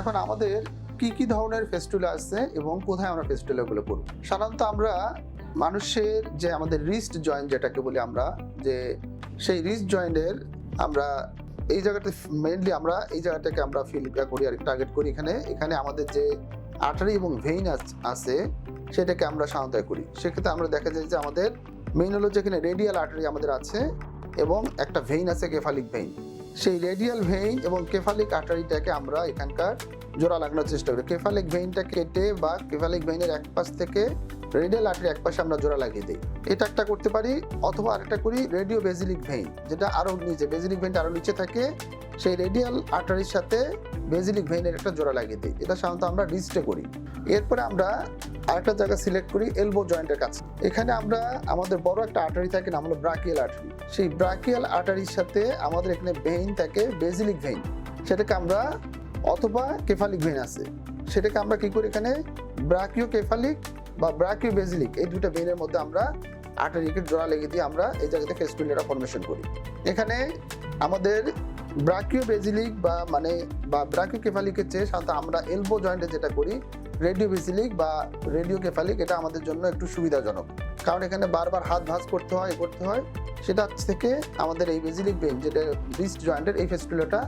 এখন আমাদের কি কি ধরনের ফেস্টুলা আছে এবং কোথায় আমরা ফেস্টুলাগুলো করব? সাধারণত আমরা মানুষের যে আমাদের রিস্ট জয়েন্ট যেটাকে বলি আমরা, যে সেই রিস্ট জয়েন্টের আমরা এই জায়গাটা মেইনলি আমরা এই জায়গাটাকে আমরা ফিল করি আর টার্গেট করি এখানে। এখানে আমাদের যে আর্টারি এবং ভেইন আছে সেটাকে আমরা সাধারণত করি। সেক্ষেত্রে আমরা দেখা যায় যে আমাদের মেইন হলো যেখানে রেডিয়াল আর্টারি আমাদের আছে এবং একটা ভেইন আছে কেফালিক ভেইন সেই রেডিয়াল ভেইন এবং কেফালিক আর্টারিটাকে আমরা এখানকার জোড়া লাগানোর চেষ্টা করি। কেফালিক ভেইনটা কেটে বা কেফালিক ভেইনের এক পাশ থেকে রেডিয়াল আর্টারি এক পাশে আমরা জোড়া লাগিয়ে দিই। এটা একটা করতে পারি, অথবা আরেকটা করি, রেডিও বেজিলিক ভেইন, যেটা আরও নিচে, বেজিলিক ভেইনটা আরও নিচে থাকে, সেই রেডিয়াল আর্টারির সাথে বেজিলিক ভেইনের একটা জোড়া লাগিয়ে দিই। এটা সাধারণত আমরা রিস্টে করি। এরপরে আমরা আরেকটা জায়গা সিলেক্ট করি, এলবো জয়েন্টের কাছে। এখানে আমরা, আমাদের বড় একটা আর্টারি থাকে, নাম হলো ব্রাকিয়াল আর্টারি সেই ব্রাকিয়াল আর্টারির সাথে আমাদের এখানে ভেইন থাকে, বেজিলিক ভেইন। সেটাকে আমরা, অথবা কেফালিক ভেইন আছে। সেটাকে আমরা কি করি এখানে? ব্রাকিও কেফালিক বা ব্রাকিও বেজিলিক এই দুটো ভেইনের মধ্যে আমরা আর্টারিকে জোড়া লেগে দিয়ে আমরা এই জায়গাতে ফেস্টুলেটা ফর্মেশন করি। এখানে আমাদের ব্রাকিও বেজিলিক বা মানে বা ব্রাকিও কেফালিকের চেয়ে সাধারণত আমরা এলবো জয়েন্টে যেটা করি রেডিও বেসিলিক বা রেডিও কেফালিক এটা আমাদের জন্য একটু সুবিধাজনক। কারণ এখানে বারবার হাত ভাঁজ করতে হয় করতে হয়, সেটা থেকে আমাদের এই বেজিলিক বেন যেটা রিস্ট জয়েন্টের এই ফেস্টুলাটা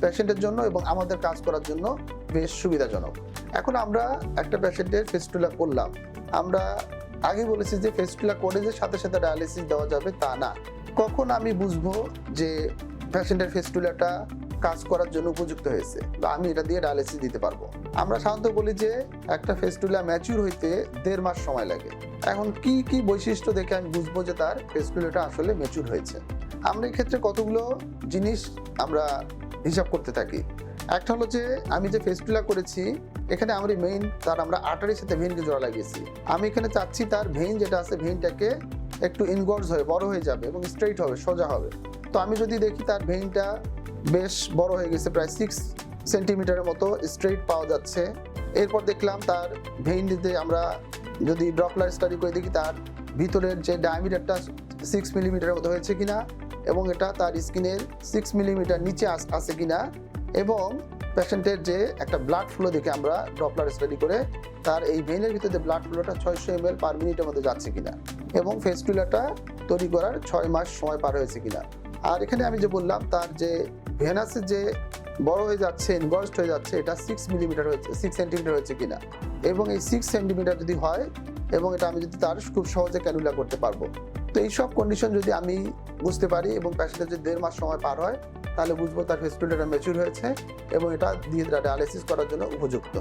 পেশেন্টের জন্য এবং আমাদের কাজ করার জন্য বেশ সুবিধাজনক। এখন আমরা একটা পেশেন্টের ফেস্টুলা করলাম। আমরা আগে বলেছি যে ফেস্টুলা করে যে সাথে সাথে ডায়ালিসিস দেওয়া যাবে তা না। কখন আমি বুঝব যে পেশেন্টের ফেস্টুলাটা কাজ করার জন্য উপযুক্ত হয়েছে বা আমি এটা দিয়ে ডায়ালিসিস দিতে পারব? আমরা সাধারণত বলি যে একটা ফেস্টুলা ম্যাচিউর হইতে দেড় মাস সময় লাগে। এখন কি কি বৈশিষ্ট্য দেখে আমি বুঝব যে তার ফেস্টুলাটা আসলে ম্যাচিউর হয়েছে? আমরা এক্ষেত্রে কতগুলো জিনিস আমরা হিসাব করতে থাকি। একটা হলো যে, আমি যে ফেস্টুলা করেছি, এখানে আমার মেইন তার আমরা আটারির সাথে ভেইনকে জোড়া লাগিয়েছি। আমি এখানে চাচ্ছি তার ভেইন যেটা আছে ভেইনটাকে একটু ইনগর্স হয়ে, বড় হয়ে যাবে এবং স্ট্রেইট হবে, সোজা হবে। তো আমি যদি দেখি তার ভেইনটা বেশ বড় হয়ে গেছে, প্রায় সিক্স সেন্টিমিটারের মতো স্ট্রেইট পাওয়া যাচ্ছে। এরপর দেখলাম তার ভেইন দিতে আমরা যদি ড্রপলার স্টাডি করে দেখি, তার ভিতরের যে ডায়ামিটারটা সিক্স মিলিমিটারের মতো হয়েছে কিনা এবং এটা তার স্কিনের সিক্স মিলিমিটার নিচে আছে কিনা এবং পেশেন্টের যে একটা ব্লাড ফ্লো দেখে আমরা ড্রপলার স্টাডি করে তার এই ভেনের ভিতরে ব্লাড ফ্লোটা ছয়শো এম এল পার মিনিটের মধ্যে যাচ্ছে কিনা এবং ফেস্টুলাটা তৈরি করার ছয় মাস সময় পার হয়েছে কিনা। আর এখানে আমি যে বললাম, তার যে ভেনাসের যে বড় হয়ে যাচ্ছে ইনগস্ট হয়ে যাচ্ছে, এটা সিক্স মিলিমিটার হয়েছে সিক্স সেন্টিমিটার হয়েছে কিনা এবং এই সিক্স সেন্টিমিটার যদি হয় এবং এটা আমি যদি তার খুব সহজে ক্যানুলা করতে পারব। তো এইসব কন্ডিশন যদি আমি বুঝতে পারি এবং তার সাথে যদি দেড় মাস সময় পার হয়, তাহলে বুঝব তার ফেস্টুলাটা মেচুর হয়েছে এবং এটা দিয়ে ডায়ালিসিস করার জন্য উপযুক্ত।